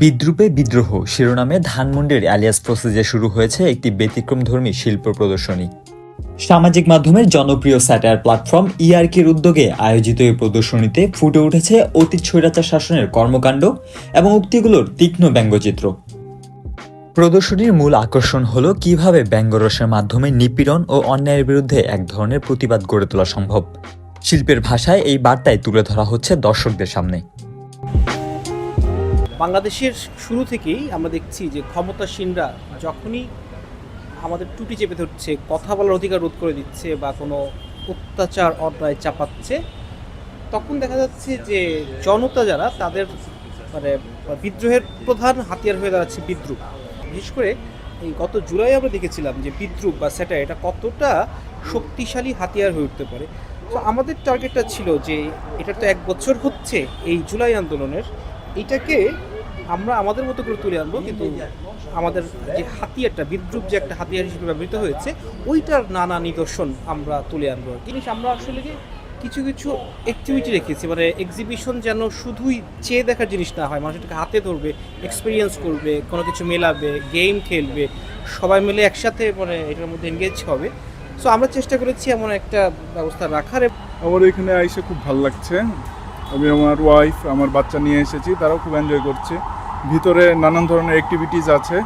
বিদ্রুপে বিদ্রোহ, শিরোনামে ধানমন্ডির অ্যালিয়াস প্রসেজে শুরু হয়েছে একটি ব্যতিক্রমধর্মী শিল্প প্রদর্শনী। সামাজিক মাধ্যমের জনপ্রিয় স্যাটায়ার প্ল্যাটফর্ম ইআরকির উদ্যোগে আয়োজিত এই প্রদর্শনীতে ফুটে উঠেছে অতীত স্বৈরাচার শাসনের কর্মকাণ্ড এবং উক্তিগুলোর তীক্ষ্ণ ব্যঙ্গচিত্র। প্রদর্শনীর মূল আকর্ষণ হল কীভাবে ব্যঙ্গরসের মাধ্যমে নিপীড়ন ও অন্যায়ের বিরুদ্ধে এক ধরনের প্রতিবাদ গড়ে তোলা সম্ভব। শিল্পের ভাষায় এই বার্তায় তুলে ধরা হচ্ছে দর্শকদের সামনে। বাংলাদেশের শুরু থেকেই আমরা দেখছি যে ক্ষমতাসীনরা যখনই আমাদের টুটি চেপে ধরছে, কথা বলার অধিকার রোধ করে দিচ্ছে বা কোনো অত্যাচার, অন্যায় চাপাচ্ছে, তখন দেখা যাচ্ছে যে জনতা যারা তাদের মানে বিদ্রোহের প্রধান হাতিয়ার হয়ে দাঁড়াচ্ছে বিদ্রুপ। বিশেষ করে এই গত জুলাই আমরা দেখেছিলাম যে বিদ্রুপ বা সেটা এটা কতটা শক্তিশালী হাতিয়ার হয়ে উঠতে পারে। তো আমাদের টার্গেটটা ছিল যে এটা তো এক বছর হচ্ছে এই জুলাই আন্দোলনের, এটাকে আমরা আমাদের মতো করে তুলে আনব, কিন্তু আমাদের যে হাতিয়ারটা, বিদ্রুপ যে একটা হাতিয়ার হিসেবে ব্যবহৃত হয়েছে, ওইটার নানা নিদর্শন আমরা তুলে আনব জিনিস আমরা আসলে কি কিছু কিছু অ্যাক্টিভিটি রেখেছি মানে এক্সিবিশন যেন শুধুই চেয়ে দেখার জিনিস না হয়, মানুষ এটাকে হাতে ধরবে এক্সপিরিয়েন্স করবে, কোনো কিছু মেলাবে গেম খেলবে, সবাই মিলে একসাথে মানে এটার মধ্যে এনগেজ হবে। সো আমরা চেষ্টা করেছি এমন একটা ব্যবস্থা রাখার আমার এখানে আইসে খুব ভালো লাগছে। আমি আমার ওয়াইফ আমার বাচ্চা নিয়ে এসেছি, তারাও খুব এনজয় করছে। ভিতরে নানান ধরনের অ্যাক্টিভিটিস আছে।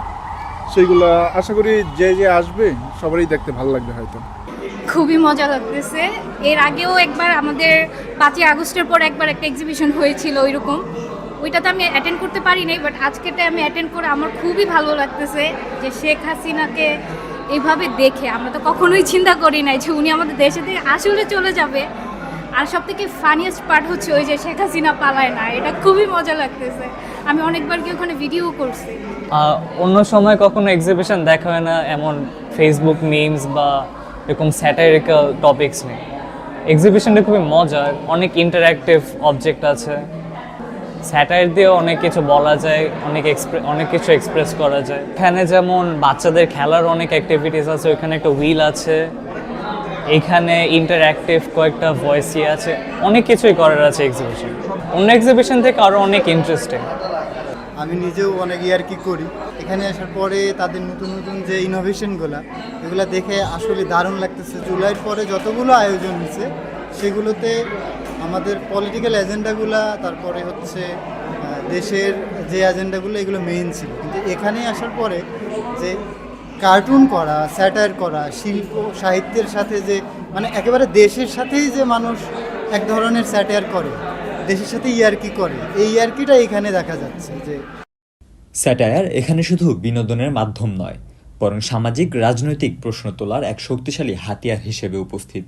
সেইগুলো আশা করি যে যে আসবে, সবারই দেখতে ভালো লাগবে হয়তো। খুবই মজা লাগতেছে। এর আগেও একবার আমাদের পাঁচই আগস্টের পর একবার একটা এক্সিবিশন হয়েছিল ওইরকম। ওইটাতে আমি অ্যাটেন্ড করতে পারি নাই বাট আজকেটা আমি অ্যাটেন্ড করে আমার খুবই ভালো লাগতেছে যে শেখ হাসিনাকে এইভাবে দেখে। আমরা তো কখনোই চিন্তা করি নাই যে উনি আমাদের দেশে থেকে আসলে চলে যাবে। আর সব থেকে ফানিয়েস্ট পার্ট হচ্ছে ওই যে শেখ হাসিনা পালায় না, এটা খুবই মজা লাগতেছে। আমি অনেকবার গিয়ে ওখানে ভিডিও করছি। অন্য সময় কখনো এক্সিবিশন দেখা হয় না এমন ফেসবুক মিমস বা এরকম স্যাটারিক্যাল টপিকস নেই এক্সিবিশনটা খুবই মজার, অনেক ইন্টারঅ্যাক্টিভ অবজেক্ট আছে। স্যাটার দিয়েও অনেক কিছু বলা যায়, অনেক অনেক কিছু এক্সপ্রেস করা যায়। এখানে যেমন বাচ্চাদের খেলার অনেক অ্যাক্টিভিটিস আছে, ওইখানে একটা হুইল আছে। এখানে ইন্টারঅ্যাক্টিভ কয়েকটা ভয়েস ইয়ে আছে। অনেক কিছুই করার আছে এক্সিবিশন অন্য এক্সিবিশন থেকে আরও অনেক ইন্টারেস্টিং আমি নিজেও অনেক ইয়ার্কি করি। এখানে আসার পরে তাদের নতুন নতুন যে ইনোভেশনগুলো এগুলো দেখে আসলে দারুণ লাগতেছে। জুলাইয়ের পরে যতগুলো আয়োজন হয়েছে, সেগুলোতে আমাদের পলিটিক্যাল এজেন্ডাগুলো তারপরে হচ্ছে দেশের যে এজেন্ডাগুলো এগুলো মেইন ছিল। কিন্তু এখানে আসার পরে যে কার্টুন করা স্যাটার করা, শিল্প, সাহিত্যের সাথে যে মানে একেবারে দেশের সাথেই যে মানুষ এক ধরনের স্যাটার করে দেশের সাথে ইয়ারকি করে। এই ইয়ারকিটা এখানে দেখা যাচ্ছে যে স্যাটায়ার এখানে শুধু বিনোদনের মাধ্যম নয়, বরং সামাজিক, রাজনৈতিক প্রশ্ন তোলার এক শক্তিশালী হাতিয়ার হিসেবে উপস্থিত।